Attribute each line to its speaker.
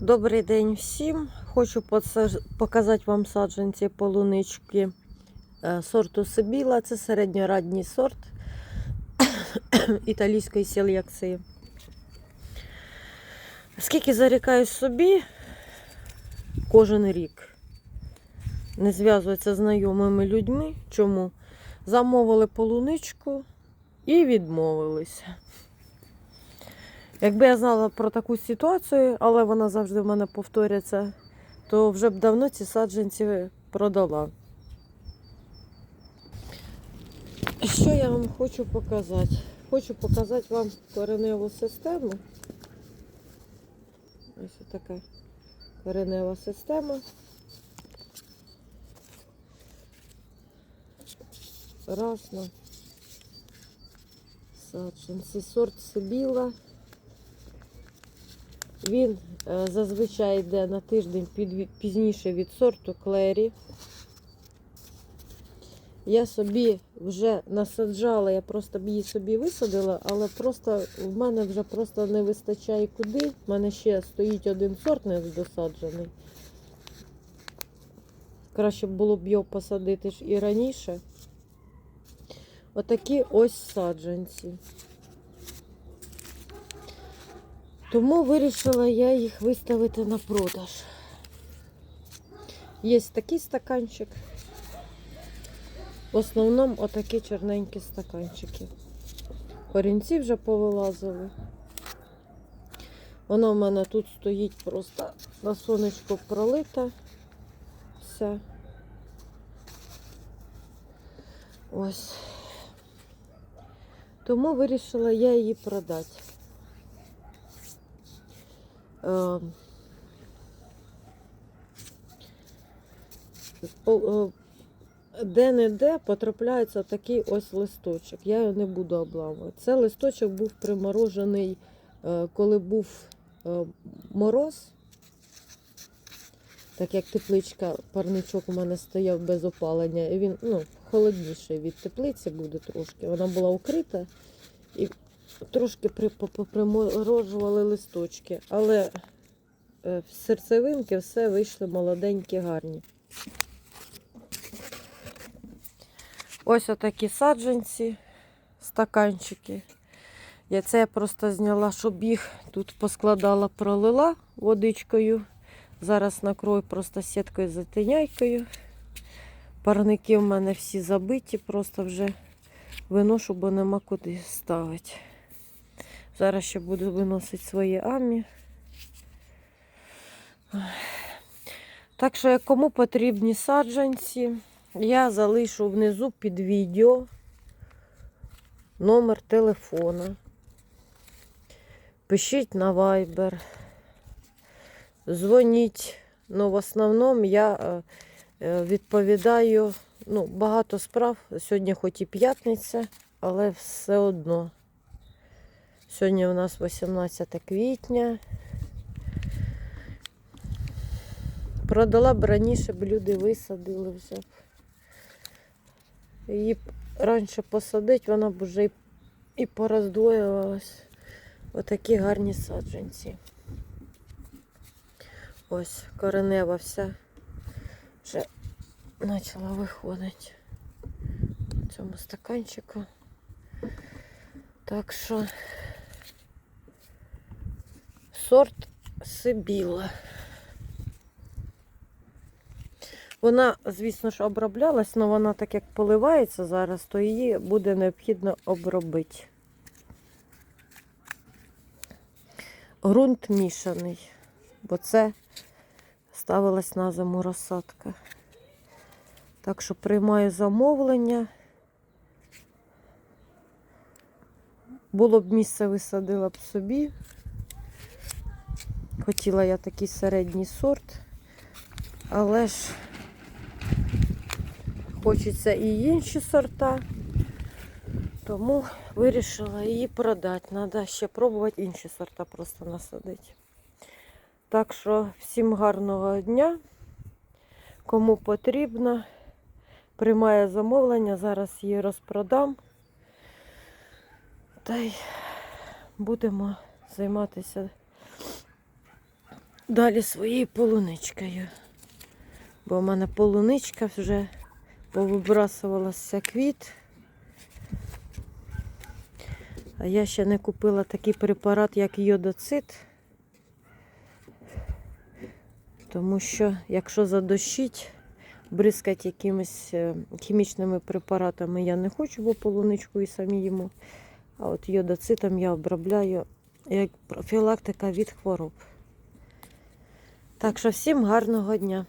Speaker 1: Добрий день всім. Хочу показати вам саджанці полунички е, сорту Сибіла. Це середньорадній сорт італійської сільякси. Скільки зарікаюсь собі кожен рік не зв'язується з знайомими людьми. Чому? Замовили полуничку і відмовилися. Якби я знала про таку ситуацію, але вона завжди в мене повторюється, то вже б давно ці саджанці продала. Що я вам хочу показати? Хочу показати вам кореневу систему. Ось така коренева система. Раз саджанці. Сорт Сибіла. Він е, зазвичай йде на тиждень пізніше від сорту Клері. Я собі вже насаджала, я просто б її собі висадила, але просто в мене вже просто не вистачає куди. У мене ще стоїть один сорт не досаджений. Краще було б його посадити ж і раніше. Отакі ось саджанці. Тому вирішила я їх виставити на продаж. Є такий стаканчик. В основному отакі чорненькі стаканчики. Корінці вже повилазили. Воно в мене тут стоїть просто на сонечко пролита. Вся. Ось. Тому вирішила я її продати. Е, Де-не-де потрапляється такий ось листочок. Я його не буду обламувати. Це листочок був приморожений, е, коли був е, мороз. Так як тепличка, парничок у мене стояв без опалення, і він ну, холодніший від теплиці буде трошки. Вона була укрита і трошки при- приморожували листочки, але е, в серцевинки все вийшли молоденькі, гарні. Ось отакі саджанці, стаканчики. Я це просто зняла, щоб їх тут поскладала, пролила водичкою. Зараз накрою просто сіткою затиняйкою. Парники в мене всі забиті, просто вже виношу, бо нема куди ставити. Зараз ще буду виносити свої амі. Так що, кому потрібні саджанці, я залишу внизу під відео номер телефона. Пишіть на Viber. Дзвоніть. Ну, в основному я е, е, відповідаю ну, багато справ. Сьогодні хоч і п'ятниця, але все одно. Сьогодні у нас 18 квітня. Продала б раніше, б люди висадили вже. Її раніше посадить, вона б вже і пороздвоювалась. Отакі гарні саджанці. Ось коренева вся вже почала виходити в цьому стаканчику. Так що сорт Сибіла. Вона, звісно ж, оброблялась, але вона так як поливається зараз, то її буде необхідно обробити. Грунт мішаний, бо це ставилась на зиму розсадка. Так що приймаю замовлення. Було б місце, висадила б собі. Хотіла я такий середній сорт, але ж хочеться і інші сорта, тому вирішила її продати. Треба ще пробувати інші сорта просто насадити. Так що всім гарного дня. Кому потрібно, приймає замовлення, зараз її розпродам. Та й будемо займатися далі своєю полуничкою. Бо в мене полуничка вже повибрасувалася квіт. А я ще не купила такий препарат, як йодоцит. Тому що, якщо задощить, бризкати якимись е, хімічними препаратами я не хочу, бо полуничку і самі їмо. А от йодоцитом я обробляю як профілактика від хвороб. Так що всім гарного дня!